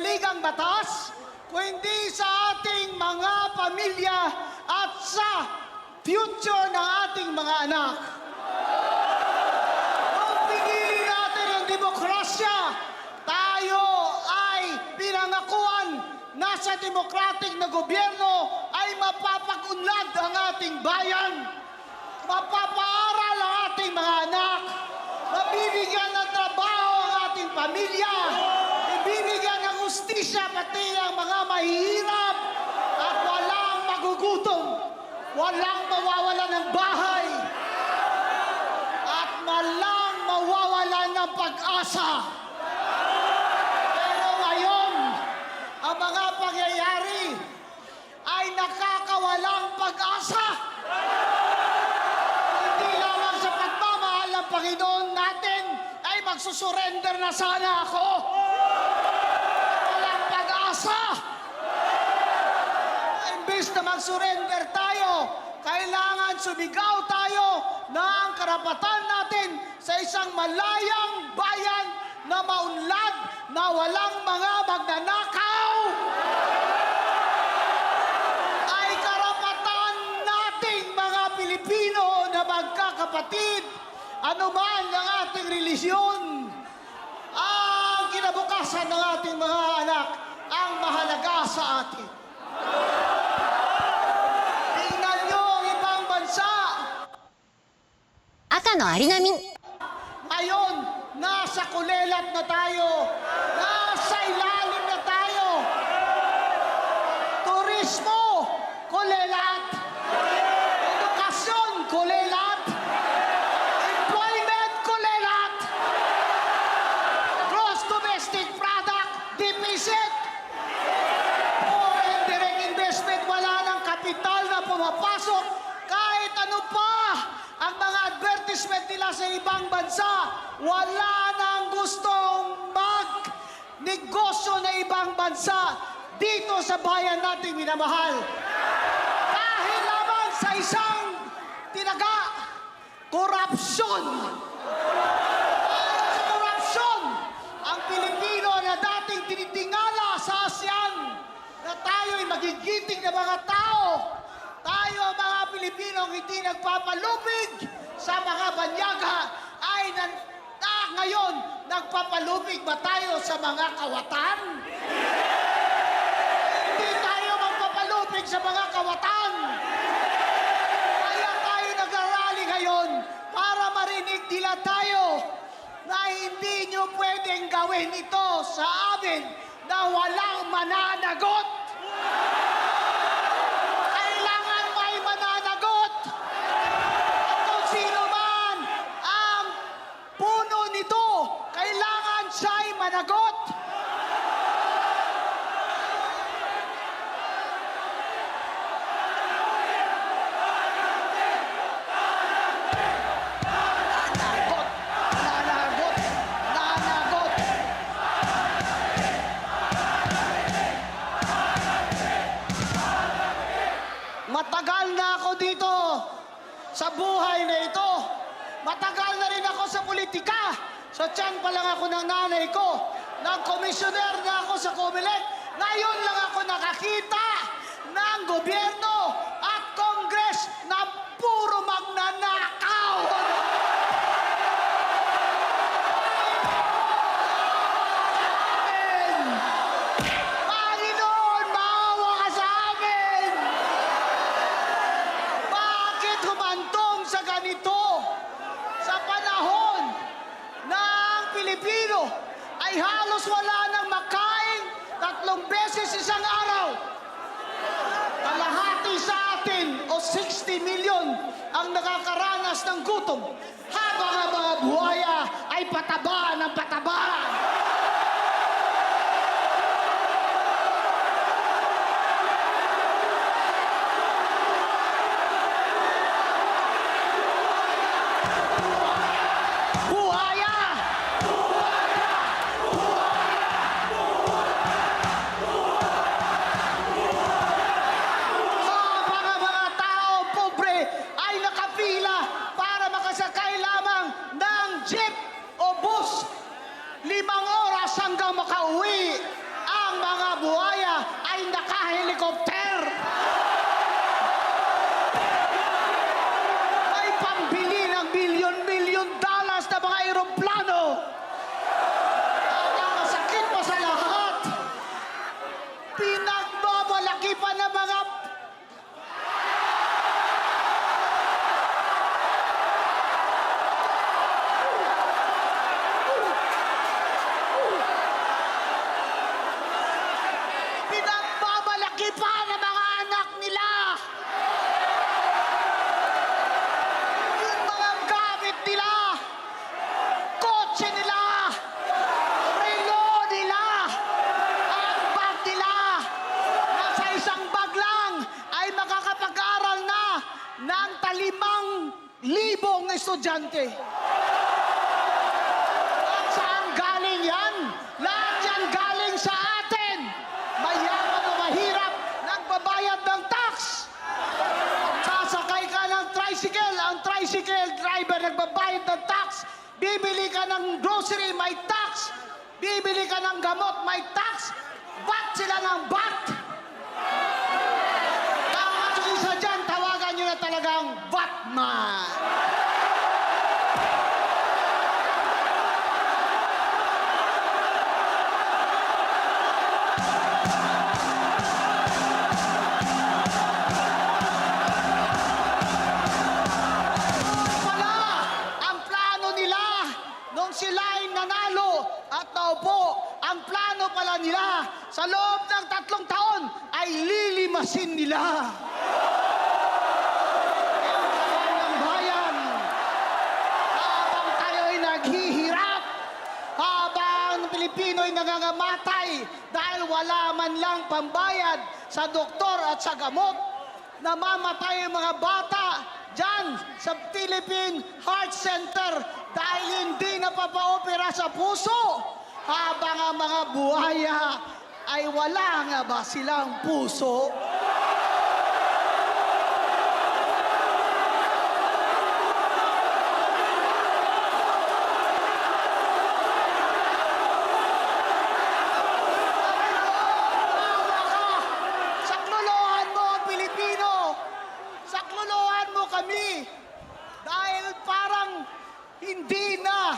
saligang batas, kundi sa ating mga pamilya at sa future ng ating mga anak. Kung pinili natin ang demokrasya, tayo ay pinangakuan na sa demokratik na gobyerno ay mapapagunlad ang ating bayan, mapapaaral ang ating mga anak, mabibigyan ng trabaho ang ating pamilya, ibibigyan ng ustisya pati ang mga mahihirap at walang magugutom, walang mawawala ng bahay, at malang mawawalan ng pag-asa. Pero ngayon, ang mga pangyayari ay nakakawalang pag-asa. Hindi lamang sa pagmamahal ng Panginoon natin ay magsusurrender na sana ako. Walang pag-asa. Mag-surrender tayo, kailangan sumigaw tayo na ang karapatan natin sa isang malayang bayan na maunlad na walang mga magnanakaw ay karapatan nating mga Pilipino na magkakapatid anuman ang ating relisyon ang kinabukasan ng ating mga anak ang mahalaga sa atin. 赤のアリナミン Ngayon, nasa kulelat na tayo. Nasa ilalim na tayo. Turismo, kulelat. Sa bayan nating minamahal. Dahil lamang sa isang tinaga, korupsyon. Dahil korupsyon, ang Pilipino na dating tinitingala sa ASEAN na tayo'y magigiting na mga tao, tayo mga Pilipino ang hindi nagpapalupig sa mga banyaga ay nan na ngayon nagpapalupig ba tayo sa mga kawatan? Hindi tayo magpapalupig sa mga kawatan. Kaya tayo nagrarally ngayon para marinig nila tayo na hindi nyo pwedeng gawin ito sa amin na walang mananagot. Kailangan may mananagot. At kung sino man ang puno nito, kailangan siya'y managot. Nanagot! Nanagot! Nanagot! Matagal na ako dito sa buhay na ito. Matagal na rin ako sa politika. Sa tiyan pa lang ako ng nanay ko. Nag-commissioner na ako sa Comelec. Ngayon lang ako nakakita ng gobyerno at Congress na puro magnanakaw. Panginoon, maawa ka sa! Bakit humantong sa ganito? Sa panahon na ang Pilipino ay halos wala nang makain tatlong beses isang araw. Kalahati sa atin o 60 milyon ang nakakaranas ng gutom habang ang mga buhaya ay pataba ng pataba. Buhaya! Habang ang mga tao pa makauwi. Ang mga buhaya ay naka-helicopter. May pambili ng milyon-milyon dollars na mga aeroplano. At ang masakit pa sa lahat, pinagmamalaki pa ng mga pinagmamalaki pa ng mga anak nila. Yung mga gamit nila, kotse nila, relo nila, ang bag nila, nasa isang bag lang ay makakapag-aral na ng talimang libong estudyante. At saan galing yan? Lahat yan galing sa atin. Mayaman o mahirap, nagbabayad ng tax. Sasakay ka ng tricycle, ang tricycle driver nagbabayad ng tax. Bibili ka ng grocery, may tax. Bibili ka ng gamot, may tax. Bat sila ng bat. Ang isa dyan, tawagan nyo na talagang Batman. Habang Pilipino ay nangangamatay dahil wala man lang pambayad sa doktor at sa gamot, namamatay ang mga bata dyan sa Philippine Heart Center dahil hindi napapaopera sa puso. Habang ang mga buhaya ay wala nga ba silang puso? Maawa ka! Saklolohan mo ang Pilipino! Saklolohan mo kami! Dahil parang hindi na,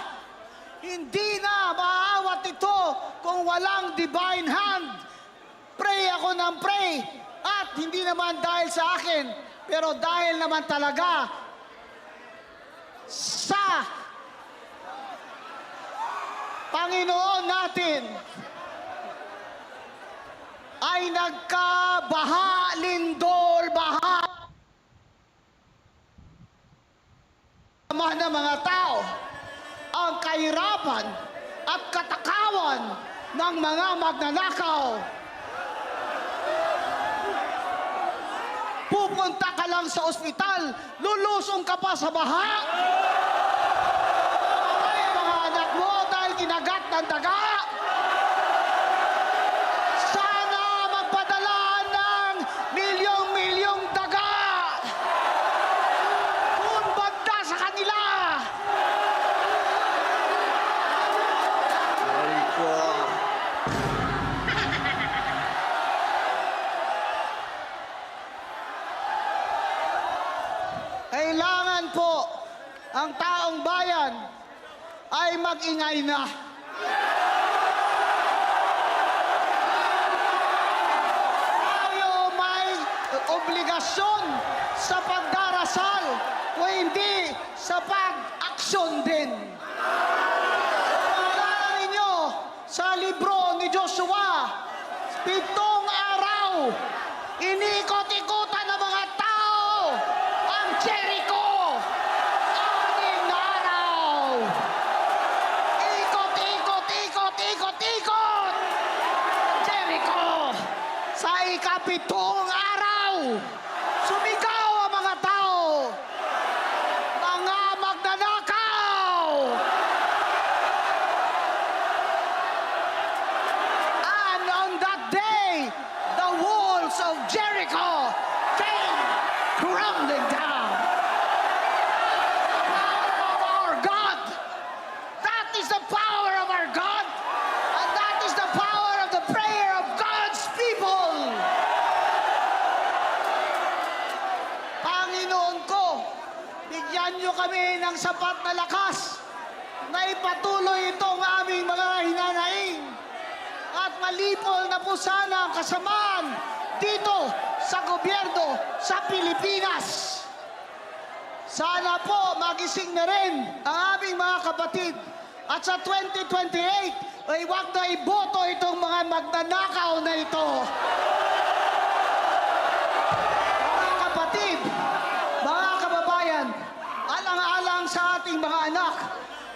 hindi na maaawat ito kung walang divine hand. Pray ako ng pray. At hindi naman dahil sa akin, pero dahil naman talaga sa Panginoon natin ay nagkabaha, lindol, baha. Ng mga tao ang kahirapan at katakawan ng mga magnanakaw. Pupunta ka lang sa ospital, lulusong ka pa sa baha. Ay, mga anak mo dahil kinagat ng daga. Kailangan po ang taong bayan ay mag-ingay na. Tayo may obligasyon sa pagdarasal kung hindi sa pag-aksyon din. Maalala ninyo sa libro ni Joshua, pitong malipol na po sana ang kasamaan dito sa gobyerno sa Pilipinas. Sana po magising na rin ang aming mga kapatid. At sa 2028, ay wag na iboto itong mga magnanakaw na ito. Mga kapatid, mga kababayan, alang-alang sa ating mga anak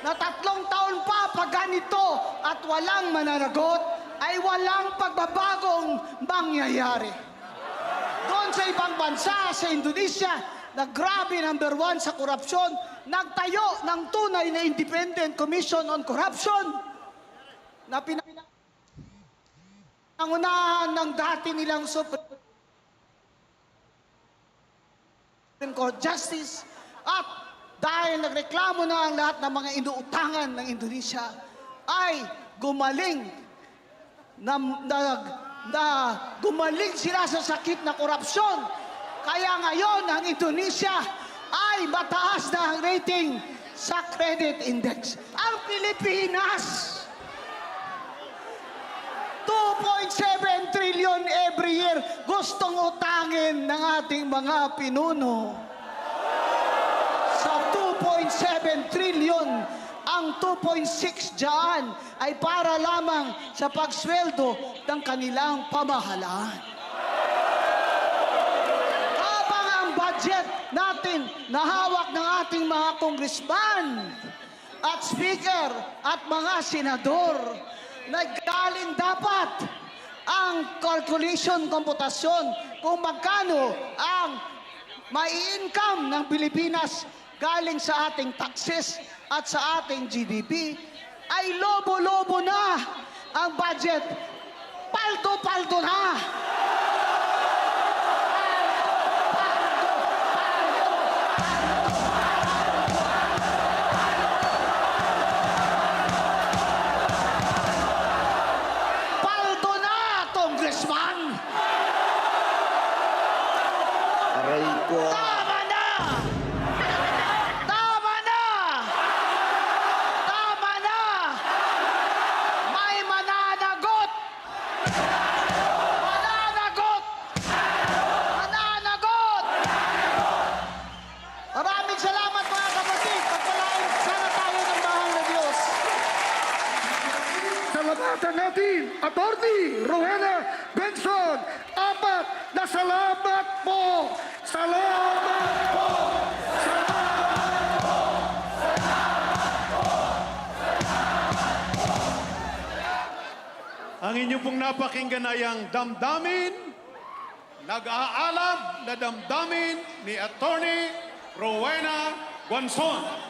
na tatlong taon pa pag ganito at walang mananagot, ay walang pagbabagong mangyayari. Doon sa ibang bansa, sa Indonesia, na grabe number one sa korupsyon, nagtayo ng tunay na Independent Commission on Corruption na pinag ang unahan ng dati nilang Supreme Court Justice at dahil nagreklamo na ang lahat ng mga inuutangan ng Indonesia ay gumaling na, na, na gumaling sila sa sakit na korupsyon. Kaya ngayon ang Indonesia ay mataas na ang rating sa credit index. Ang Pilipinas 2.7 trillion every year gustong utangin ng ating mga pinuno. Sa 2.7 trillion, ang 2.6 dyan ay para lamang sa pagsweldo ng kanilang pamahalaan. Habang ang budget natin na hawak ng ating mga congressman at speaker at mga senador na galing dapat ang calculation, komputasyon kung magkano ang may income ng Pilipinas galing sa ating taxes at sa ating GDP ay lobo-lobo na ang budget. Paldo-paldo na! Aray ko. Tama na! Tama na! Tama na! May mananagot! Mananagot! Mananagot! Maraming salamat mga kapatid. Pagpalain sana tayo ng mahal na Diyos. Salamatan natin, Attorney Rowena Benson. Apat na salamat po. Salamat po. Ang inyo pong napakinggan ay ang damdamin, nag-aalab na damdamin ni Attorney Rowena Guanzon.